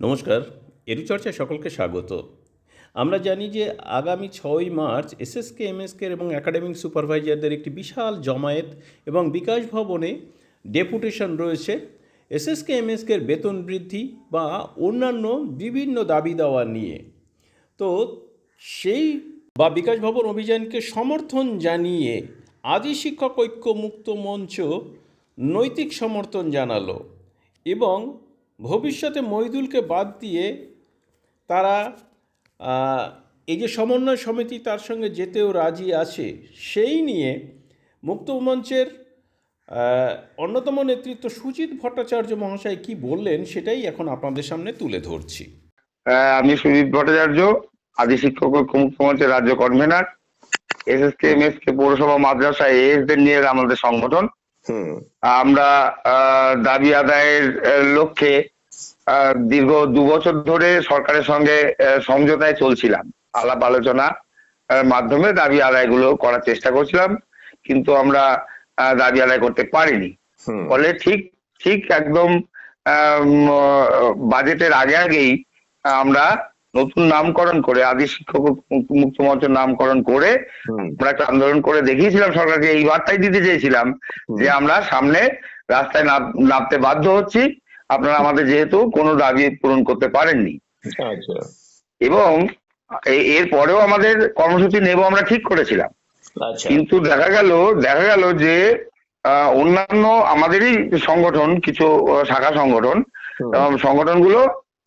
নমস্কার এরু চর্চায় সকলকে স্বাগত। আমরা জানি যে আগামী ছয়ই মার্চ এসএসকে, এমএসকে এবং একাডেমিক সুপারভাইজারদের একটি বিশাল জমায়েত এবং বিকাশ ভবনে ডেপুটেশন রয়েছে। এসএসকে এমএসকের বেতন বৃদ্ধি বা অন্যান্য বিভিন্ন দাবি দাওয়া নিয়ে। তো সেই বা বিকাশ ভবন অভিযানকে সমর্থন জানিয়ে আদি শিক্ষক ঐক্য মুক্ত মঞ্চ নৈতিক সমর্থন জানালো এবং ভবিষ্যতে মহিদুলকে বাদ দিয়ে তারা এই যে সমন্বয় সমিতি তার সঙ্গে যেতেও রাজি আছে, সেই নিয়ে মুক্ত মঞ্চের অন্যতম নেতৃত্ব সুজিত ভট্টাচার্য মহাশয় কি বললেন সেটাই এখন আপনাদের সামনে তুলে ধরছি। আমি সুজিত ভট্টাচার্য, আদি শিক্ষক ঐক্য মুক্ত মঞ্চের রাজ্য কনভেনার এস কে পৌরসভা, মাদ্রাসা এএস দের নিয়ে আমাদের সংগঠন। আমরা আহ, দাবি আদায়ের লক্ষ্যে দীর্ঘ দু বছর ধরে সরকারের সঙ্গে সমঝোতায় চলছিলাম। আলাপ আলোচনা মাধ্যমে দাবি আদায়গুলো করার চেষ্টা করছিলাম কিন্তু আমরা দাবি আদায় করতে পারিনি। ফলে ঠিক ঠিক একদম আহ, বাজেটের আগে আগেই আমরা নতুন নামকরণ করে আদি শিক্ষক মুক্ত- মুক্ত মঞ্চ নামকরণ করে আমরা একটা আন্দোলন করে দেখিয়েছিলাম সরকারকে এই বার্তাই দিতে চেয়েছিলাম যে আমরা সামনে রাস্তায় নাম- নামতে বাধ্য হচ্ছি। আপনারা আমাদের যেহেতু কোনো দাবি পূরণ করতে পারেননি। আচ্ছা। এবং এর পরেও আমাদের কর্মসূচি নেব আমরা ঠিক করেছিলাম। আচ্ছা। কিন্তু দেখা গেল দেখা গেল যে আহ, অন্যান্য আমাদেরই সংগঠন কিছু শাখা সংগঠন সংগঠনগুলো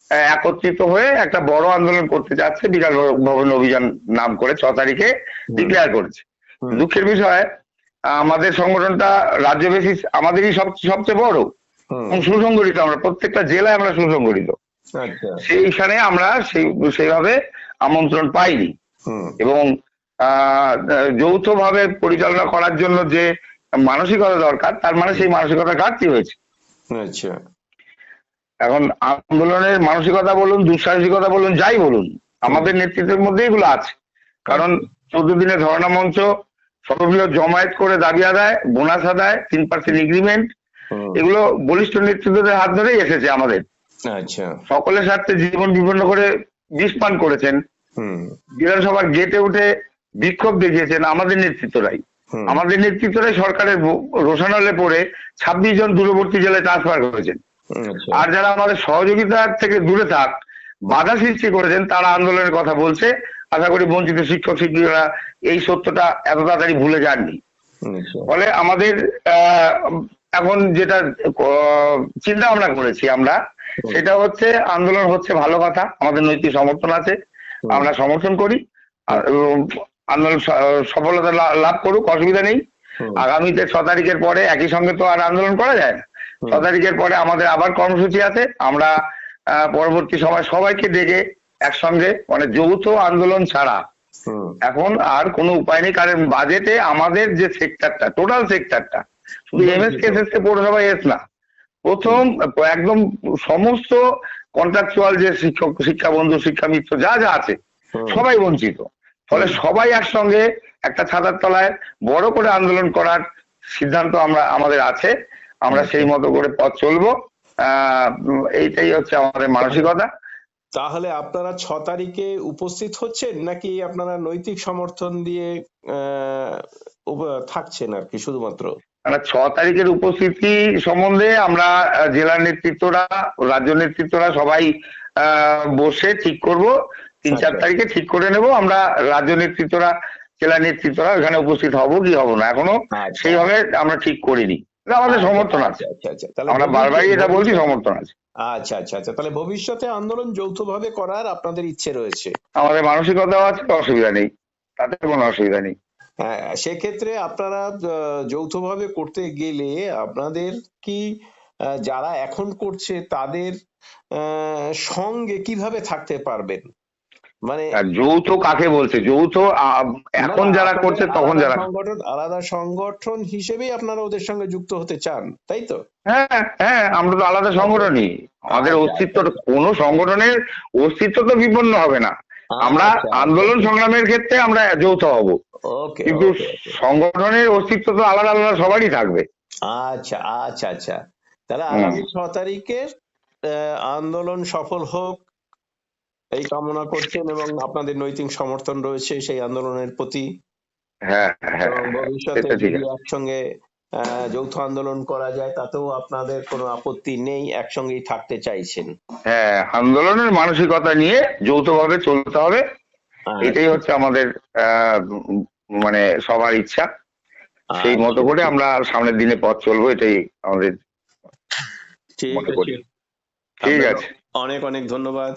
একত্রিত হয়ে একটা বড় আন্দোলন করতে যাচ্ছে বিকাশ ভবন অভিযান নাম করে ছ তারিখে ডিক্লেয়ার করেছে। দুঃখের বিষয় আমাদের সংগঠনটা রাজ্য বেসিস আমাদেরই সব সবচেয়ে বড়। সুসংগঠিত আমরা প্রত্যেকটা জেলায় আমরা সুসংগঠিত। আচ্ছা। সেইখানে আমরা সেই সেইভাবে আমন্ত্রণ পাইনি। এবং আহ, যৌথভাবে পরিচালনা করার জন্য যে মানসিকতা দরকার তার মানে সেই মানসিকতা ঘাটতি হয়েছে। আচ্ছা। এখন আন্দোলনের মানসিকতা বলুন দুঃসাহসিকতা বলুন যাই বলুন আমাদের নেতৃত্বের মধ্যে এগুলো আছে। কারণ চোদ্দ দিনে ধর্ণা মঞ্চ সর্ববৃহৎ জমায়েত করে দাবি আদায় বোনাস আদায় তিন পার্সেন্ট এগ্রিমেন্ট এগুলো বলিষ্ঠ নেতৃত্বদের হাত ধরেই এসেছে আমাদের। আচ্ছা। সকলের স্বার্থে জীবন বিপন্ন করে বিষ পান করেছেন বিধানসভার গেটে উঠে বিক্ষোভ দেখিয়েছেন আমাদের নেতৃত্বরাই। আমাদের নেতৃত্বরাই সরকারের রোশানলে পড়ে ছাব্বিশ জন দূরবর্তী জেলায় ট্রান্সফার করেছেন। আর যারা আমাদের সহযোগিতার থেকে দূরে থাক বাধা সৃষ্টি করেছেন তারা আন্দোলনের কথা বলছে। আশা করি বঞ্চিত শিক্ষক শিক্ষিকারা এই সত্যটা এত তাড়াতাড়ি ভুলে যাননি। আচ্ছা। ফলে আমাদের আহ, এখন যেটা চিন্তা ভাবনা করেছি আমরা সেটা হচ্ছে আন্দোলন হচ্ছে ভালো কথা আমাদের নৈতিক সমর্থন আছে আমরা সমর্থন করি আন্দোলন সফলতা লাভ করুক অসুবিধা নেই। আগামীতে ছ তারিখের পরে একই সঙ্গে তো আর আন্দোলন করা যায় না। ছ তারিখের পরে আমাদের আবার কর্মসূচি আছে। আমরা পরবর্তী সময় সবাইকে ডেকে একসঙ্গে মানে যৌথ আন্দোলন ছাড়া। এখন আর কোনো উপায় নেই কারণ বাজেটে আমাদের যে সেক্টরটা টোটাল সেক্টরটা শুধু এমএসকে এসএসকে পৌরসভা এস না। প্রথম একদম সমস্ত কন্ট্রাকচুয়াল যে শিক্ষক শিক্ষা বন্ধু শিক্ষা মিত্র যা যা আছে সবাই বঞ্চিত। ফলে সবাই একসঙ্গে একটা ছাতার তলায় বড় করে আন্দোলন করার সিদ্ধান্ত আমরা আমাদের আছে। আমরা সেই মতো করে পথ চলবো। আহ এইটাই হচ্ছে আমাদের মানসিকতা। তাহলে আপনারা ছ তারিখে উপস্থিত হচ্ছেন নাকি আপনারা নৈতিক সমর্থন দিয়ে থাকছেন আর কি শুধুমাত্র? ছ তারিখের উপস্থিতি সম্বন্ধে আমরা জেলা নেতৃত্বরা রাজ্য নেতৃত্বরা সবাই আহ, বসে ঠিক করব। তিন চার আচ্ছা। তারিখে ঠিক করে নেব। আমরা রাজ্য নেতৃত্বরা জেলা নেতৃত্বরা এখানে উপস্থিত হব কি হব না এখনও। আচ্ছা। সেইভাবে আমরা ঠিক করিনি। আমাদের সমর্থন আছে। আচ্ছা আচ্ছা তাহলে আমরা বারবারই এটা বলছি সমর্থন আছে। আচ্ছা আচ্ছা আচ্ছা তাহলে ভবিষ্যতে আন্দোলন যৌথভাবে করার আপনাদের ইচ্ছে রয়েছে? আমাদের মানসিকতাও আছে অসুবিধা নেই। তাতে কোনো অসুবিধা নেই। হ্যাঁ সেক্ষেত্রে আপনারা যৌথভাবে করতে গেলে আপনাদের কি যারা এখন করছে তাদের আহ, সঙ্গে কীভাবে থাকতে পারবেন? মানে যৌথ কাকে বলছে? যৌথ এখন যারা করছে তখন যারা সংগঠন আলাদা সংগঠন হিসেবেই আপনারা ওদের সঙ্গে যুক্ত হতে চান তাই তো? হ্যাঁ হ্যাঁ আমরা তো আলাদা সংগঠনই। আমাদের আচ্ছা, অস্তিত্ব কোন সংগঠনের অস্তিত্ব তো বিপন্ন হবে না। আমরা আচ্ছা, আন্দোলন সংগ্রামের ক্ষেত্রে আমরা যৌথ হব। ওকে কিন্তু। সংগঠনের অস্তিত্ব তো আলাদা আলাদা সবারই থাকবে। আচ্ছা আচ্ছা আচ্ছা। তাহলে। আগামী ছ তারিখের আন্দোলন সফল হোক এই কামনা করছেন এবং আপনাদের নৈতিক সমর্থন রয়েছে সেই আন্দোলনের প্রতি। হ্যাঁ হ্যাঁ ভবিষ্যতে যদি একসঙ্গে যৌথ আন্দোলন করা যায় তাতেও আপনাদের কোনো আপত্তি নেই একসঙ্গেই থাকতে চাইছেন। হ্যাঁ আন্দোলনের মানসিকতা নিয়ে যৌথভাবে চলতে হবে। এটাই হচ্ছে আমাদের আহ, মানে সবার ইচ্ছা। সেই আচ্ছা, মতো করে আমরা সামনের দিনে পথ চলবো এটাই আমাদের ঠিক। আছে। ঠিক আছে। অনেক অনেক ধন্যবাদ।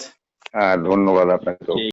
হ্যাঁ ধন্যবাদ আপনাকে